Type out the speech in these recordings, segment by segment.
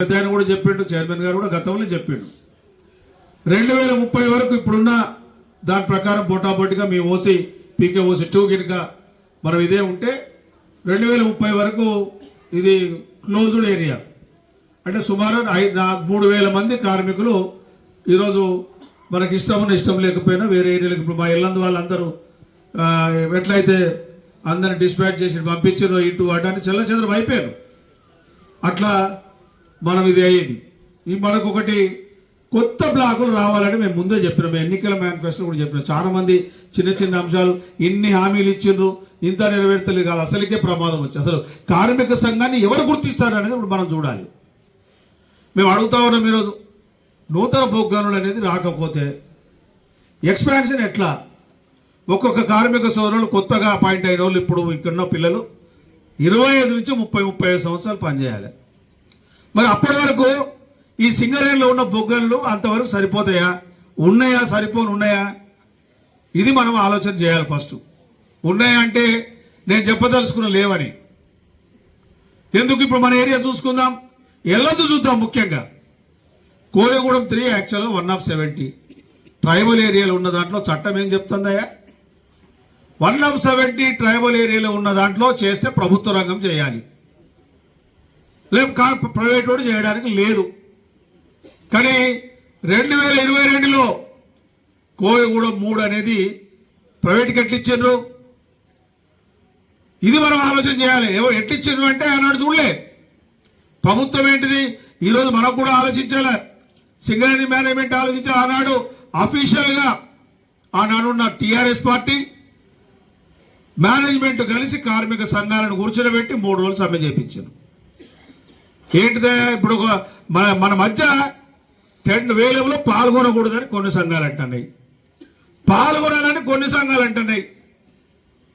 పెద్ద ఆయన కూడా చెప్పిండు చైర్మన్ గారు కూడా గతంలో చెప్పిండు. రెండు వేల ముప్పై వరకు ఇప్పుడున్న దాని ప్రకారం పోటాపోటీగా మీ ఓసీ పీకే ఓసీ టూ కనుక మనం ఇదే ఉంటే రెండు వేల ముప్పై వరకు ఇది క్లోజ్డ్ ఏరియా. అంటే సుమారు ఐదు మూడు వేల మంది కార్మికులు ఈరోజు మనకి ఇష్టం ఇష్టం లేకపోయినా వేరే ఏరియాలకు ఇప్పుడు మా ఇల్లందు వాళ్ళందరూ ఎట్లయితే అందరిని డిస్పాచ్ చేసి పంపించారు ఇటు అటు చెల్ల చెదరం అయిపోయారు. అట్లా మనం ఇది అయ్యేది. ఈ మనకొకటి కొత్త బ్లాకులు రావాలని మేము ముందే చెప్పినాం. మేము ఎన్నికల మేనిఫెస్టో కూడా చెప్పినాం. చాలామంది చిన్న చిన్న అంశాలు ఇన్ని హామీలు ఇచ్చిండ్రు. ఇంత నెరవేర్తలేదు కాదు. అసలుకే ప్రమాదం వచ్చి అసలు కార్మిక సంఘాన్ని ఎవరు గుర్తిస్తారు అనేది ఇప్పుడు మనం చూడాలి. మేము అడుగుతా ఉన్నాం ఈరోజు నూతన ప్రోగ్రాములు అనేది రాకపోతే ఎక్స్పాన్షన్ ఎట్లా? ఒక్కొక్క కార్మిక సోదరులు కొత్తగా అపాయింట్ అయిన వాళ్ళు ఇప్పుడు ఇక్కడున్న పిల్లలు ఇరవై ఐదు నుంచి ముప్పై ముప్పై ఐదు సంవత్సరాలు పనిచేయాలి. మరి అప్పటి వరకు ఈ సింగరేణిలో ఉన్న బొగ్గలు అంతవరకు సరిపోతాయా? ఉన్నాయా? సరిపోను ఉన్నాయా? ఇది మనం ఆలోచన చేయాలి ఫస్ట్. ఉన్నాయా అంటే నేను చెప్పదలుచుకున్న లేవని. ఎందుకు ఇప్పుడు మన ఏరియా చూసుకుందాం? ఎల్లందు చూద్దాం ముఖ్యంగా. కోయగూడెం త్రీ యాక్చువల్గా వన్ ఆఫ్ సెవెంటీ. ట్రైబల్ ఏరియాలో ఉన్న దాంట్లో చట్టం ఏం చెప్తుందయ్యా వన్ ఆఫ్ సెవెంటీ ట్రైబల్ ఏరియాలో ఉన్న దాంట్లో చేస్తే ప్రభుత్వ రంగం చేయాలి. లేదు కా ప్రైవేట్ వాడు చేయడానికి లేదు. కానీ రెండు వేల ఇరవై రెండులో కోయగూడెం మూడు అనేది ప్రైవేట్కి ఎట్లిచ్చిండ్రు? ఇది మనం ఆలోచన చేయాలి. ఏవో ఎట్లిచ్చిండ్రు అంటే ఆనాడు చూడలే. ప్రభుత్వం ఏంటిది? ఈరోజు మనం కూడా ఆలోచించాలి? సింగరేణి మేనేజ్మెంట్ ఆలోచించాలి ఆనాడు అఫీషియల్గా. ఆనాడున్న టీఆర్ఎస్ పార్టీ మేనేజ్మెంట్ కలిసి కార్మిక సంఘాలను కూర్చోబెట్టి మూడు రోజులు సమ్మె చేయించారు ఏంటిదే? ఇప్పుడు మన మన మధ్య టెన్ వేలంలో పాల్గొనకూడదని కొన్ని సంఘాలు అంటున్నాయి. పాల్గొనాలని కొన్ని సంఘాలు అంటున్నాయి.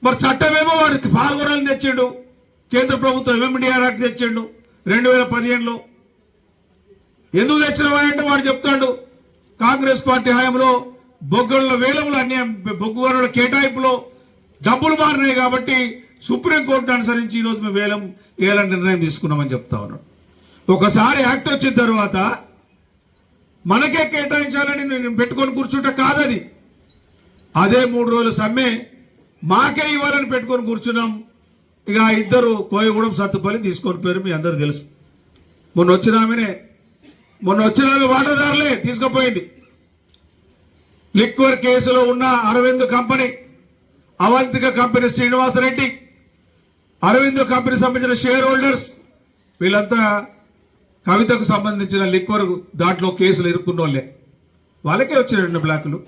మరి చట్టమేమో వాడికి పాల్గొనాలని తెచ్చిండు. కేంద్ర ప్రభుత్వం ఎంఎండిఆర్ యాక్ట్ తెచ్చిండు రెండు వేల పదిహేనులో. ఎందుకు తెచ్చినవా అంటే వాడు చెప్తాడు కాంగ్రెస్ పార్టీ హయాంలో బొగ్గుల వేలంలో అన్యాయం బొగ్గు కేటాయింపులో డబ్బులు మారినాయి కాబట్టి సుప్రీంకోర్టును అనుసరించి ఈరోజు మేము వేలం వేయాలని నిర్ణయం తీసుకున్నామని చెప్తా ఉన్నాడు. ఒకసారి యాక్ట్ వచ్చిన తర్వాత మనకే కేటాయించాలని నేను పెట్టుకొని కూర్చుంటే కాదది. అదే మూడు రోజులు సమ్మె మాకే ఇవ్వాలని పెట్టుకొని కూర్చున్నాం. ఇక ఆ ఇద్దరు కోయగూడెం సత్తుపల్లి తీసుకొని పోయారు మీ అందరూ తెలుసు. మొన్న వచ్చిన ఆమెనే మొన్న వచ్చిన ఆమె వాటాదారులే తీసుకుపోయింది. లిక్వర్ కేసులో ఉన్న Arvind company Avantika company Srinivasa Reddy Arvind company సంబంధించిన షేర్ హోల్డర్స్ వీళ్ళంతా కవితకు సంబంధించిన లిక్వర్ దాంట్లో కేసులు ఇరుక్కున్న వాళ్ళే వాళ్ళకే వచ్చిన రెండు బ్లాకులు.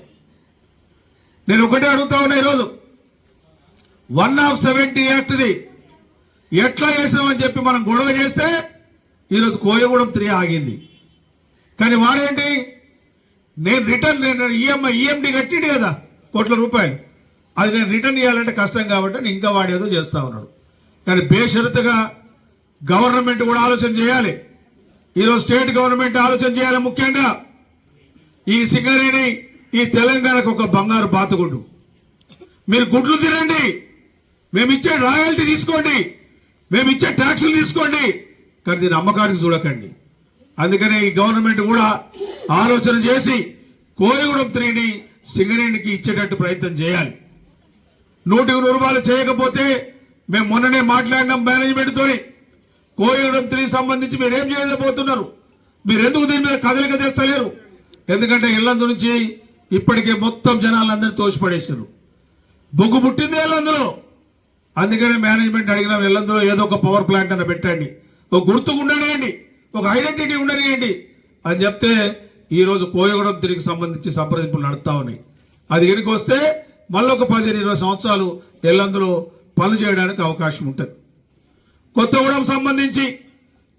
నేను ఒకటే అడుగుతా ఉన్నా ఈరోజు. వన్ ఆఫ్ సెవెంటీ యాక్ట్ది ఎట్లా చేసామని చెప్పి మనం గొడవ చేస్తే ఈరోజు కోయగూడెం త్రీ ఆగింది. కానీ వాడేంటి? నేను రిటర్న్ నేను ఈఎంఐ ఈఎండి కట్టిండు కదా కోట్ల రూపాయలు. అది నేను రిటర్న్ ఇవ్వాలంటే కష్టం కాబట్టి నేను ఇంకా వాడేదో చేస్తా ఉన్నాడు. కానీ బేషరతుగా గవర్నమెంట్ కూడా ఆలోచన చేయాలి. ఈరోజు స్టేట్ గవర్నమెంట్ ఆలోచన చేయాలి ముఖ్యంగా. ఈ సింగరేణి ఈ తెలంగాణకు ఒక బంగారు బాతగుడ్డు మీరు గుడ్లు తినండి. మేము ఇచ్చే రాయల్టీ తీసుకోండి. మేము ఇచ్చే ట్యాక్సులు తీసుకోండి. కానీ దీని అమ్మకానికి చూడకండి. అందుకనే ఈ గవర్నమెంట్ కూడా ఆలోచన చేసి కోయగూడెం త్రీని సింగరేణికి ఇచ్చేటట్టు ప్రయత్నం చేయాలి. నూటికి నూరు రూపాయలు చేయకపోతే మేము మొన్ననే మాట్లాడినాం మేనేజ్మెంట్ కోయడం తిరిగి త్రీ సంబంధించి మీరు ఏం చేయలేకపోతున్నారు మీరు ఎందుకు దీని మీద కదలిక తెస్తలేరు? ఎందుకంటే ఇళ్ళందు నుంచి ఇప్పటికే మొత్తం జనాలందరినీ తోసిపడేశారు. బొగ్గు పుట్టింది ఇల్లందులో. అందుకనే మేనేజ్మెంట్ అడిగిన ఇల్లందులో ఏదో ఒక పవర్ ప్లాంట్ అన్న పెట్టండి. ఒక గుర్తుకు ఉండనియండి. ఒక ఐడెంటిటీ ఉండనియండి. అని చెప్తే ఈరోజు కోయగూడెం తిరిగి సంబంధించి సంప్రదింపులు నడుస్తా ఉన్నాయి. అది ఎనికి వస్తే మళ్ళీ ఒక పదిహేను ఇరవై సంవత్సరాలు ఎల్లందులో పనులు చేయడానికి అవకాశం ఉంటుంది. కొత్తగూడెం సంబంధించి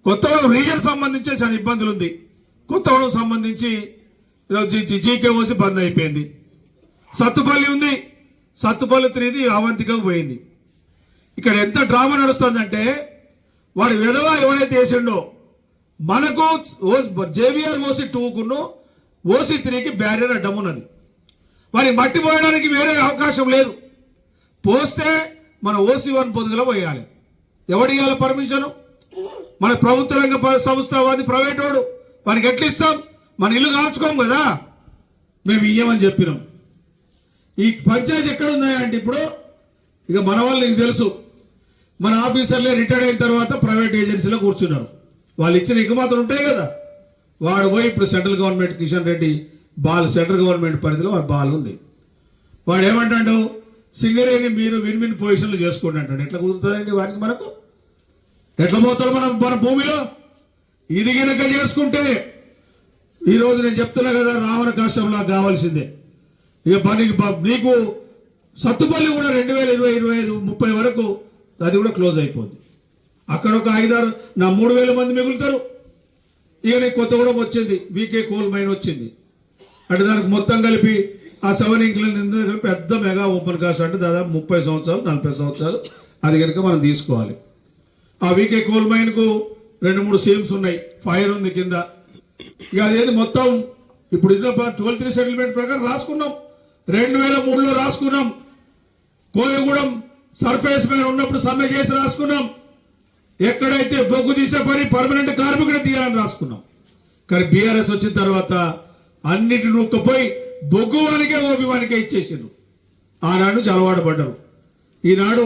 కొత్తగూడెం రీజన్ సంబంధించి చాలా ఇబ్బందులు ఉంది కొత్తగూడెం సంబంధించి జీకే జీ- బంద్ అయిపోయింది. సత్తుపల్లి ఉంది. సత్తుపల్లి త్రీది అవంతికకు పోయింది. ఇక్కడ ఎంత డ్రామా నడుస్తుందంటే వాడు విధవ ఎవరైతే వేసిండో మనకు జేవిఆర్ ఓసి టూకును ఓసి త్రీకి బ్యారియర్ అడ్డం ఉన్నది వారి మట్టి పోయడానికి వేరే అవకాశం లేదు. పోస్తే మన ఓసీ వన్ పొదుగులో పోయాలి. ఎవడు పర్మిషన్ పర్మిషను? మన ప్రభుత్వ రంగ ప- సంస్థ వాది ప్రైవేట్ వాడు వానికి ఎట్లా ఇస్తాం మన ఇల్లు కాల్చుకోం కదా? మేము ఇయ్యమని చెప్పినాం. ఈ పంచాయతీ ఎక్కడ అంటే ఇప్పుడు ఇక మన వాళ్ళు నీకు తెలుసు. మన ఆఫీసర్లే రిటైర్ అయిన తర్వాత ప్రైవేట్ ఏజెన్సీలో కూర్చున్నారు. వాళ్ళు ఇచ్చిన ఇక మాత్రం ఉంటాయి కదా. వాడు పోయి ఇప్పుడు central government Kishan Reddy ball central government పరిధిలో వాడు బాల్ ఉంది. వాడు ఏమంటాడు? సింగరేణి మీరు విన్ విన్ పొజిషన్లు చేసుకోండి అంటాడు. ఎట్లా కుదురుతుందండి వానికి మనకు? ఎట్లా పోతారు మనం మన భూమిలో? ఇది గనక చేసుకుంటే ఈరోజు నేను చెప్తున్నా కదా రావణ కష్టంలా కావాల్సిందే. ఇక పనికి నీకు సత్తుపల్లి కూడా రెండు వేల ఇరవై ఇరవై ఐదు ముప్పై వరకు అది కూడా క్లోజ్ అయిపోద్ది. అక్కడ ఒక ఐదారు నా మూడు వేల మంది మిగులుతారు. ఇక నీకు కొత్తగూడెం వచ్చింది వీకే కోల్ మైన్ వచ్చింది. అంటే దానికి మొత్తం కలిపి ఆ సెవెన్ ఇంక్లైన్ కలిపి పెద్ద మెగా ఓపెన్ కాస్ట్ అంటే దాదాపు ముప్పై సంవత్సరాలు నలభై సంవత్సరాలు అది కనుక మనం తీసుకోవాలి. ఆ వికే కోల్ మైన్కు రెండు మూడు సీమ్స్ ఉన్నాయి. ఫైర్ ఉంది కింద. ఇక అదేది మొత్తం? ఇప్పుడు ట్వెల్వ్ త్రీ సెటిల్మెంట్ ప్రకారం రాసుకున్నాం. రెండు వేల మూడులో రాసుకున్నాం. కోయగూడెం సర్ఫేస్ మీద ఉన్నప్పుడు సమ్మె చేసి రాసుకున్నాం. ఎక్కడైతే బొగ్గు తీసే పని పర్మనెంట్ కార్మికుడే తీయాలని రాసుకున్నాం. కానీ బీఆర్ఎస్ వచ్చిన తర్వాత అన్నిటి నూక్కపోయి బొగ్గు వానికే ఓపి వానికే ఇచ్చేసిండ్రు. ఆనాడు నుంచి అలవాటు పడ్డారు. ఈనాడు